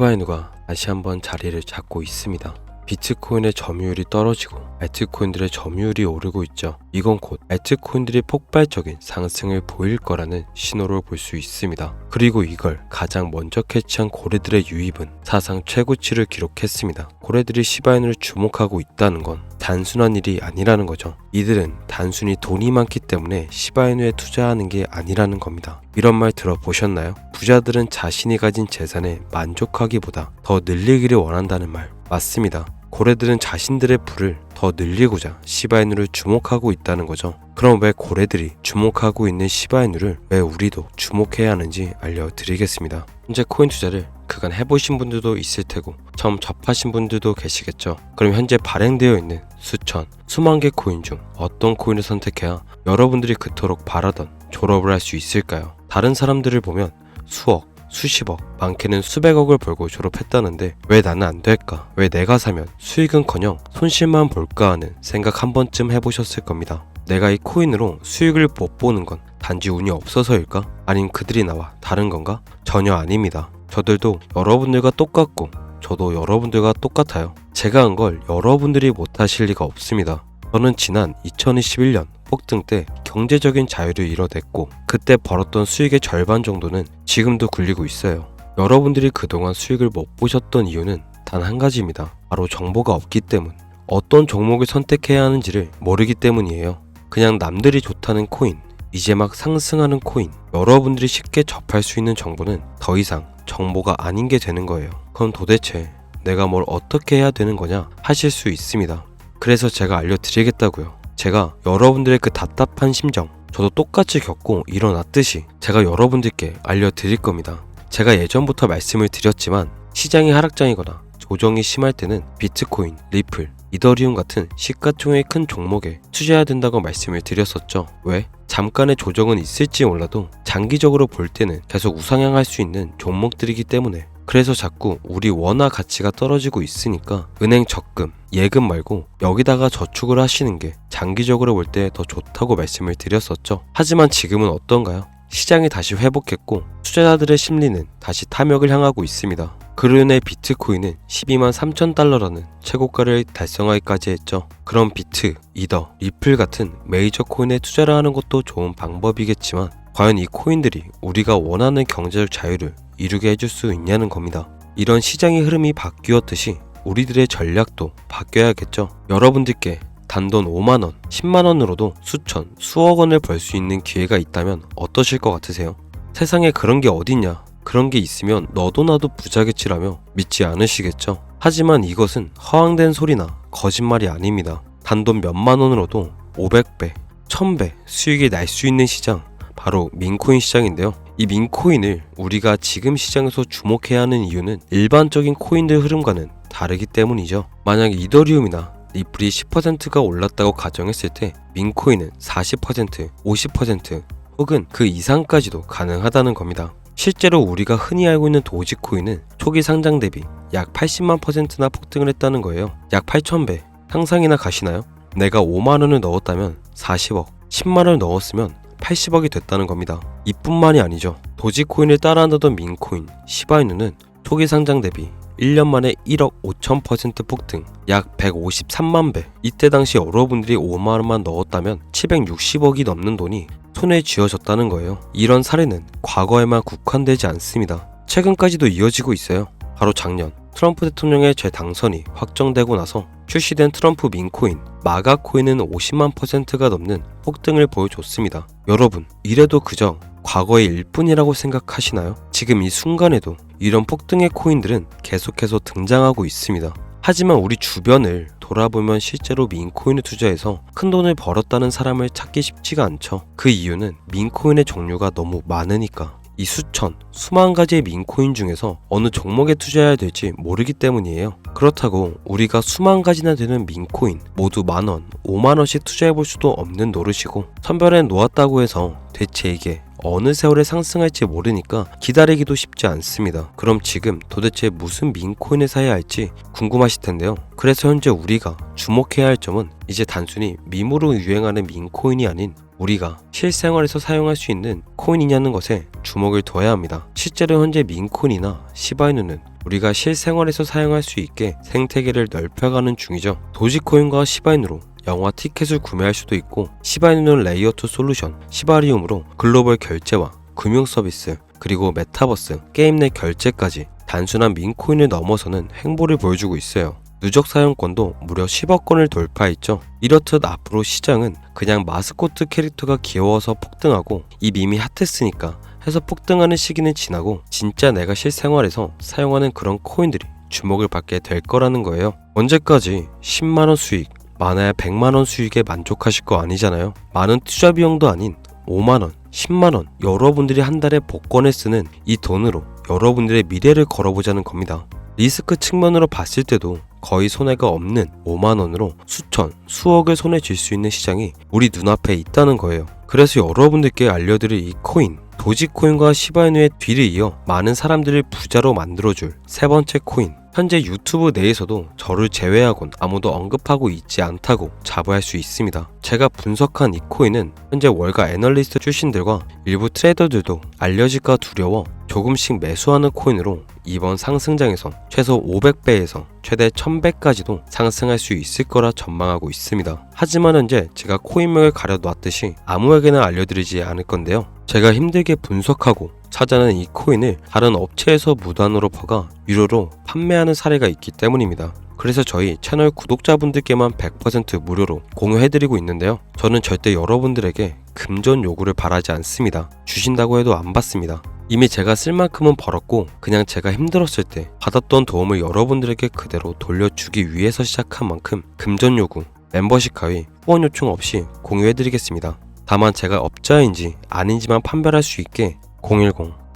시바이누가 다시 한번 자리를 잡고 있습니다. 비트코인의 점유율이 떨어지고 알트코인들의 점유율이 오르고 있죠. 이건 곧 알트코인들이 폭발적인 상승을 보일 거라는 신호를 볼수 있습니다. 그리고 이걸 가장 먼저 캐치한 고래들의 유입은 사상 최고치를 기록했습니다. 고래들이 시바이누를 주목하고 있다는 건 단순한 일이 아니라는 거죠. 이들은 단순히 돈이 많기 때문에 시바이누에 투자하는 게 아니라는 겁니다. 이런 말 들어보셨나요? 부자들은 자신이 가진 재산에 만족하기보다 더 늘리기를 원한다는 말 맞습니다. 고래들은 자신들의 부를 더 늘리고자 시바이누를 주목하고 있다는 거죠. 그럼 왜 고래들이 주목하고 있는 시바이누를 왜 우리도 주목해야 하는지 알려드리겠습니다. 현재 코인 투자를 그간 해보신 분들도 있을 테고 처음 접하신 분들도 계시겠죠. 그럼 현재 발행되어 있는 수천, 수만 개 코인 중 어떤 코인을 선택해야 여러분들이 그토록 바라던 졸업을 할 수 있을까요? 다른 사람들을 보면 수억, 수십억, 많게는 수백억을 벌고 졸업했다는데 왜 나는 안 될까? 왜 내가 사면 수익은커녕 손실만 볼까 하는 생각 한 번쯤 해보셨을 겁니다. 내가 이 코인으로 수익을 못 보는 건 단지 운이 없어서일까? 아님 그들이 나와 다른 건가? 전혀 아닙니다. 저들도 여러분들과 똑같고 저도 여러분들과 똑같아요. 제가 한 걸 여러분들이 못하실 리가 없습니다. 저는 지난 2021년 폭등 때 경제적인 자유를 이뤄냈고 그때 벌었던 수익의 절반 정도는 지금도 굴리고 있어요. 여러분들이 그동안 수익을 못 보셨던 이유는 단 한 가지입니다. 바로 정보가 없기 때문. 어떤 종목을 선택해야 하는지를 모르기 때문이에요. 그냥 남들이 좋다는 코인, 이제 막 상승하는 코인, 여러분들이 쉽게 접할 수 있는 정보는 더 이상 정보가 아닌 게 되는 거예요. 그럼 도대체 내가 뭘 어떻게 해야 되는 거냐 하실 수 있습니다. 그래서 제가 알려드리겠다고요. 제가 여러분들의 그 답답한 심정, 저도 똑같이 겪고 일어났듯이 제가 여러분들께 알려드릴 겁니다. 제가 예전부터 말씀을 드렸지만 시장이 하락장이거나 조정이 심할 때는 비트코인, 리플, 이더리움 같은 시가총액 큰 종목에 투자해야 된다고 말씀을 드렸었죠. 왜? 잠깐의 조정은 있을지 몰라도 장기적으로 볼 때는 계속 우상향할 수 있는 종목들이기 때문에 그래서 자꾸 우리 원화 가치가 떨어지고 있으니까 은행 적금, 예금 말고 여기다가 저축을 하시는 게 장기적으로 볼 때 더 좋다고 말씀을 드렸었죠. 하지만 지금은 어떤가요? 시장이 다시 회복했고 투자자들의 심리는 다시 탐욕을 향하고 있습니다. 그로 인해 비트코인은 12만 3천 달러라는 최고가를 달성하기까지 했죠. 그럼 비트, 이더, 리플 같은 메이저 코인에 투자를 하는 것도 좋은 방법이겠지만 과연 이 코인들이 우리가 원하는 경제적 자유를 이루게 해줄 수 있냐는 겁니다. 이런 시장의 흐름이 바뀌었듯이 우리들의 전략도 바뀌어야겠죠. 여러분들께 단돈 5만원, 10만원으로도 수천, 수억 원을 벌 수 있는 기회가 있다면 어떠실 것 같으세요? 세상에 그런 게 어딨냐? 그런 게 있으면 너도 나도 부자겠지라며 믿지 않으시겠죠? 하지만 이것은 허황된 소리나 거짓말이 아닙니다. 단돈 몇만 원으로도 500배, 1000배 수익이 날 수 있는 시장, 바로 민코인 시장인데요. 이 민코인을 우리가 지금 시장에서 주목해야 하는 이유는 일반적인 코인들 흐름과는 다르기 때문이죠. 만약 이더리움이나 리플이 10%가 올랐다고 가정했을 때 민코인은 40%, 50% 혹은 그 이상까지도 가능하다는 겁니다. 실제로 우리가 흔히 알고 있는 도지코인은 초기 상장 대비 약 80만 퍼센트나 폭등을 했다는 거예요. 약 8,000배. 상상이나 가시나요? 내가 5만 원을 넣었다면 40억, 10만 원을 넣었으면 80억이 됐다는 겁니다. 이뿐만이 아니죠. 도지코인을 따라한다던 민코인, 시바이누는 초기 상장 대비 1년 만에 1억 5천 퍼센트 폭등, 약 153만 배. 이때 당시 여러분들이 5만 원만 넣었다면 760억이 넘는 돈이 손에 쥐어졌다는 거예요. 이런 사례는 과거에만 국한되지 않습니다. 최근까지도 이어지고 있어요. 바로 작년 트럼프 대통령의 재당선이 확정되고 나서 출시된 트럼프 민코인 마가 코인은 50만 퍼센트가 넘는 폭등을 보여줬습니다. 여러분, 이래도 그저 과거의 일뿐이라고 생각하시나요? 지금 이 순간에도 이런 폭등의 코인들은 계속해서 등장하고 있습니다. 하지만 우리 주변을 돌아보면 실제로 민코인을 투자해서 큰 돈을 벌었다는 사람을 찾기 쉽지가 않죠. 그 이유는 민코인의 종류가 너무 많으니까. 이 수천, 수만 가지의 민코인 중에서 어느 종목에 투자해야 될지 모르기 때문이에요. 그렇다고 우리가 수만 가지나 되는 민코인 모두 만원, 5만원씩 투자해 볼 수도 없는 노릇이고 선별해 놓았다고 해서 대체 이게 어느 세월에 상승할지 모르니까 기다리기도 쉽지 않습니다. 그럼 지금 도대체 무슨 민코인을 사야 할지 궁금하실 텐데요. 그래서 현재 우리가 주목해야 할 점은 이제 단순히 밈으로 유행하는 민코인이 아닌 우리가 실생활에서 사용할 수 있는 코인이냐는 것에 주목을 둬야 합니다. 실제로 현재 민코인이나 시바이누는 우리가 실생활에서 사용할 수 있게 생태계를 넓혀가는 중이죠. 도지코인과 시바인으로 영화 티켓을 구매할 수도 있고 시바이누는 레이어2 솔루션 시바리움으로 글로벌 결제와 금융 서비스 그리고 메타버스 게임 내 결제까지 단순한 민코인을 넘어서는 행보를 보여주고 있어요. 누적 사용권도 무려 10억 건을 돌파했죠. 이렇듯 앞으로 시장은 그냥 마스코트 캐릭터가 귀여워서 폭등하고 이 밈이 핫했으니까 해서 폭등하는 시기는 지나고 진짜 내가 실생활에서 사용하는 그런 코인들이 주목을 받게 될 거라는 거예요. 언제까지 10만원 수익, 많아야 100만원 수익에 만족하실 거 아니잖아요. 많은 투자 비용도 아닌 5만원, 10만원, 여러분들이 한 달에 복권을 쓰는 이 돈으로 여러분들의 미래를 걸어보자는 겁니다. 리스크 측면으로 봤을 때도 거의 손해가 없는 5만원으로 수천, 수억을 손에 쥘 수 있는 시장이 우리 눈앞에 있다는 거예요. 그래서 여러분들께 알려드릴 이 코인, 도지코인과 시바이누의 뒤를 이어 많은 사람들을 부자로 만들어줄 세 번째 코인. 현재 유튜브 내에서도 저를 제외하곤 아무도 언급하고 있지 않다고 자부할 수 있습니다. 제가 분석한 이 코인은 현재 월가 애널리스트 출신들과 일부 트레이더들도 알려질까 두려워 조금씩 매수하는 코인으로 이번 상승장에서 최소 500배에서 최대 1000배까지도 상승할 수 있을 거라 전망하고 있습니다. 하지만 현재 제가 코인명을 가려놨듯이 아무에게나 알려드리지 않을 건데요. 제가 힘들게 분석하고 찾아낸 이 코인을 다른 업체에서 무단으로 퍼가 유료로 판매하는 사례가 있기 때문입니다. 그래서 저희 채널 구독자분들께만 100% 무료로 공유해드리고 있는데요. 저는 절대 여러분들에게 금전 요구를 바라지 않습니다. 주신다고 해도 안 받습니다. 이미 제가 쓸 만큼은 벌었고 그냥 제가 힘들었을 때 받았던 도움을 여러분들에게 그대로 돌려주기 위해서 시작한 만큼 금전 요구, 멤버십 가입, 후원 요청 없이 공유해드리겠습니다. 다만 제가 업자인지 아닌지만 판별할 수 있게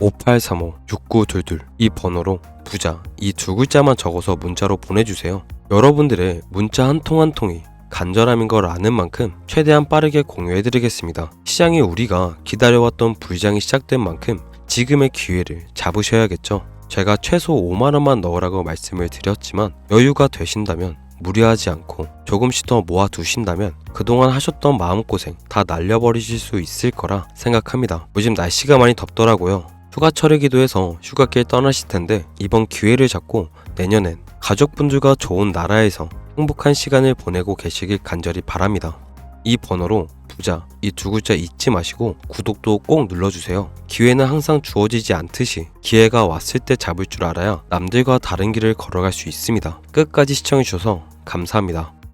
010-5835-6922 이 번호로 부자 이 두 글자만 적어서 문자로 보내주세요. 여러분들의 문자 한 통 한 통이 간절함인 걸 아는 만큼 최대한 빠르게 공유해드리겠습니다. 시장이 우리가 기다려왔던 불장이 시작된 만큼 지금의 기회를 잡으셔야겠죠. 제가 최소 5만원만 넣으라고 말씀을 드렸지만 여유가 되신다면 무리하지 않고 조금씩 더 모아두신다면 그동안 하셨던 마음고생 다 날려버리실 수 있을 거라 생각합니다. 요즘 날씨가 많이 덥더라고요. 휴가철이기도 해서 휴가길 떠나실 텐데 이번 기회를 잡고 내년엔 가족분들과 좋은 나라에서 행복한 시간을 보내고 계시길 간절히 바랍니다. 이 번호로 부자 이 두 글자 잊지 마시고 구독도 꼭 눌러주세요. 기회는 항상 주어지지 않듯이 기회가 왔을 때 잡을 줄 알아야 남들과 다른 길을 걸어갈 수 있습니다. 끝까지 시청해주셔서 감사합니다.